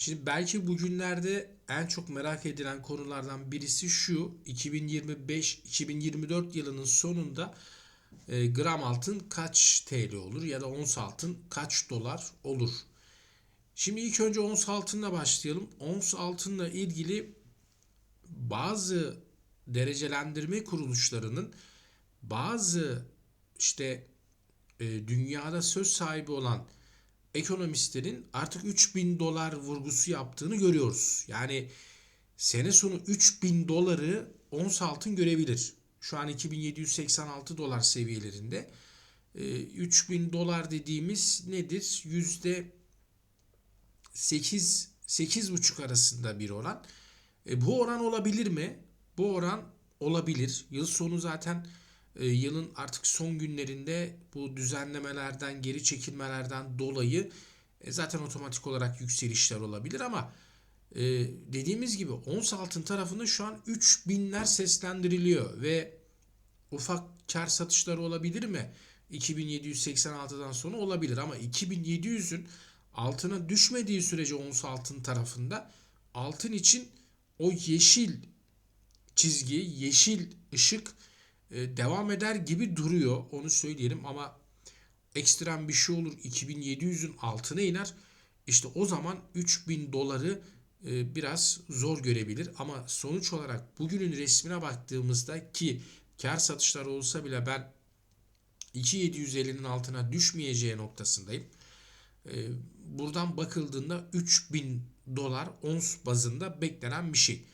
Şimdi belki bugünlerde en çok merak edilen konulardan birisi şu 2025-2024 yılının sonunda e, gram altın kaç TL olur ya da ons altın kaç dolar olur? Şimdi ilk önce ons altınla başlayalım. Ons altınla ilgili bazı derecelendirme kuruluşlarının bazı işte e, dünyada söz sahibi olan ekonomistlerin artık 3000 dolar vurgusu yaptığını görüyoruz. Yani sene sonu 3000 doları ons altın görebilir. Şu an 2786 dolar seviyelerinde. E, 3000 dolar dediğimiz nedir? Yüzde 8 8,5 arasında bir oran. E, bu oran olabilir mi? Bu oran olabilir. Yıl sonu zaten yılın artık son günlerinde bu düzenlemelerden, geri çekilmelerden dolayı e, zaten otomatik olarak yükselişler olabilir ama e, dediğimiz gibi ons altın tarafında şu an 3000'ler seslendiriliyor ve ufak kar satışları olabilir mi? 2786'dan sonra olabilir ama 2700'ün altına düşmediği sürece ons altın tarafında altın için o yeşil çizgi, yeşil ışık e, devam eder gibi duruyor. Onu söyleyelim ama ekstrem bir şey olur 2700'ün altına iner. İşte o zaman 3000 doları e, biraz zor görebilir ama sonuç olarak bugünün resmine baktığımızda ki kar satışları olsa bile ben 2750'nin altına düşmeyeceği noktasındayım. E, buradan bakıldığında 3000 dolar ons bazında beklenen bir şey.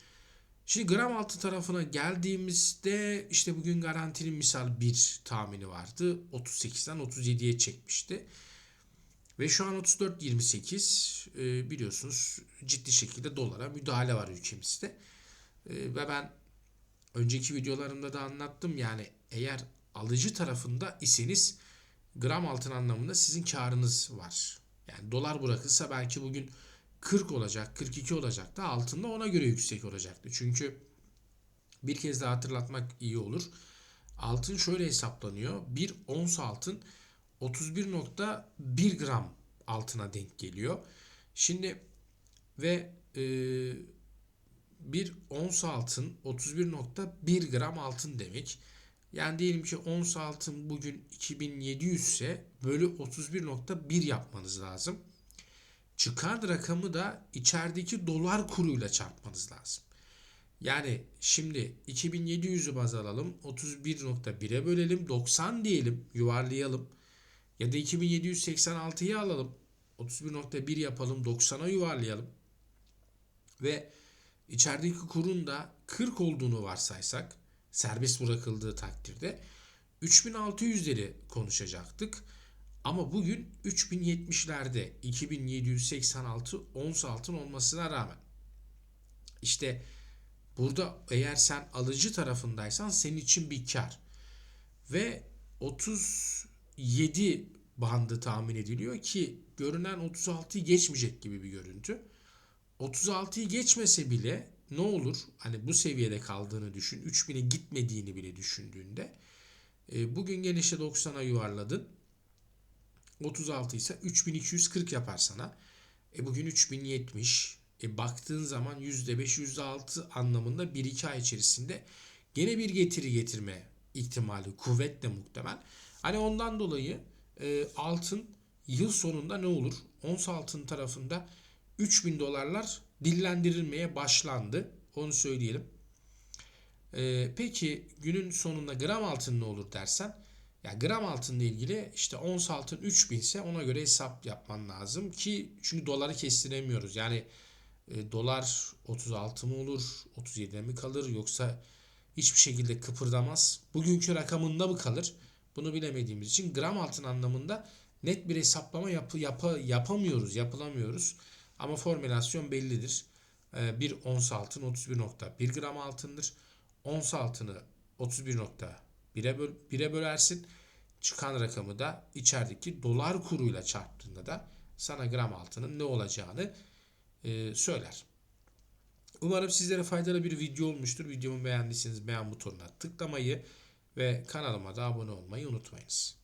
Şimdi gram altı tarafına geldiğimizde işte bugün garantinin misal bir tahmini vardı. 38'den 37'ye çekmişti. Ve şu an 34.28 e, biliyorsunuz ciddi şekilde dolara müdahale var ülkemizde. E, ve ben önceki videolarımda da anlattım yani eğer alıcı tarafında iseniz gram altın anlamında sizin karınız var. Yani dolar bırakılsa belki bugün 40 olacak, 42 olacak da altında ona göre yüksek olacaktı. Çünkü bir kez daha hatırlatmak iyi olur. Altın şöyle hesaplanıyor. Bir ons altın 31.1 gram altına denk geliyor. Şimdi ve e, bir ons altın 31.1 gram altın demek. Yani diyelim ki ons altın bugün 2700 ise bölü 31.1 yapmanız lazım. Çıkan rakamı da içerideki dolar kuruyla çarpmanız lazım. Yani şimdi 2700'ü baz alalım. 31.1'e bölelim. 90 diyelim. Yuvarlayalım. Ya da 2786'yı alalım. 31.1 yapalım. 90'a yuvarlayalım. Ve içerideki kurun da 40 olduğunu varsaysak serbest bırakıldığı takdirde 3600'leri konuşacaktık. Ama bugün 3070'lerde 2786 ons altın olmasına rağmen işte burada eğer sen alıcı tarafındaysan senin için bir kar ve 37 bandı tahmin ediliyor ki görünen 36'yı geçmeyecek gibi bir görüntü. 36'yı geçmese bile ne olur? Hani bu seviyede kaldığını düşün. 3000'e gitmediğini bile düşündüğünde. E, bugün gene işte 90'a yuvarladın. 36 ise 3240 yapar sana. E bugün 3070. E baktığın zaman %5 %6 anlamında 1-2 ay içerisinde gene bir getiri getirme ihtimali kuvvetle muhtemel. Hani ondan dolayı e, altın yıl sonunda ne olur? Ons altın tarafında 3000 dolarlar dillendirilmeye başlandı. Onu söyleyelim. E, peki günün sonunda gram altın ne olur dersen ya gram altınla ilgili işte ons altın 3000 ise ona göre hesap yapman lazım ki çünkü doları kestiremiyoruz. Yani e, dolar 36 mı olur, 37'de mi kalır yoksa hiçbir şekilde kıpırdamaz. Bugünkü rakamında mı kalır? Bunu bilemediğimiz için gram altın anlamında net bir hesaplama yapı, yapı, yapamıyoruz, yapılamıyoruz. Ama formülasyon bellidir. E, bir ons altın 31.1 gram altındır. Ons altını 31.1'e böl, 1'e bölersin. Çıkan rakamı da içerideki dolar kuruyla çarptığında da sana gram altının ne olacağını e, söyler. Umarım sizlere faydalı bir video olmuştur. Videomu beğendiyseniz beğen butonuna tıklamayı ve kanalıma da abone olmayı unutmayınız.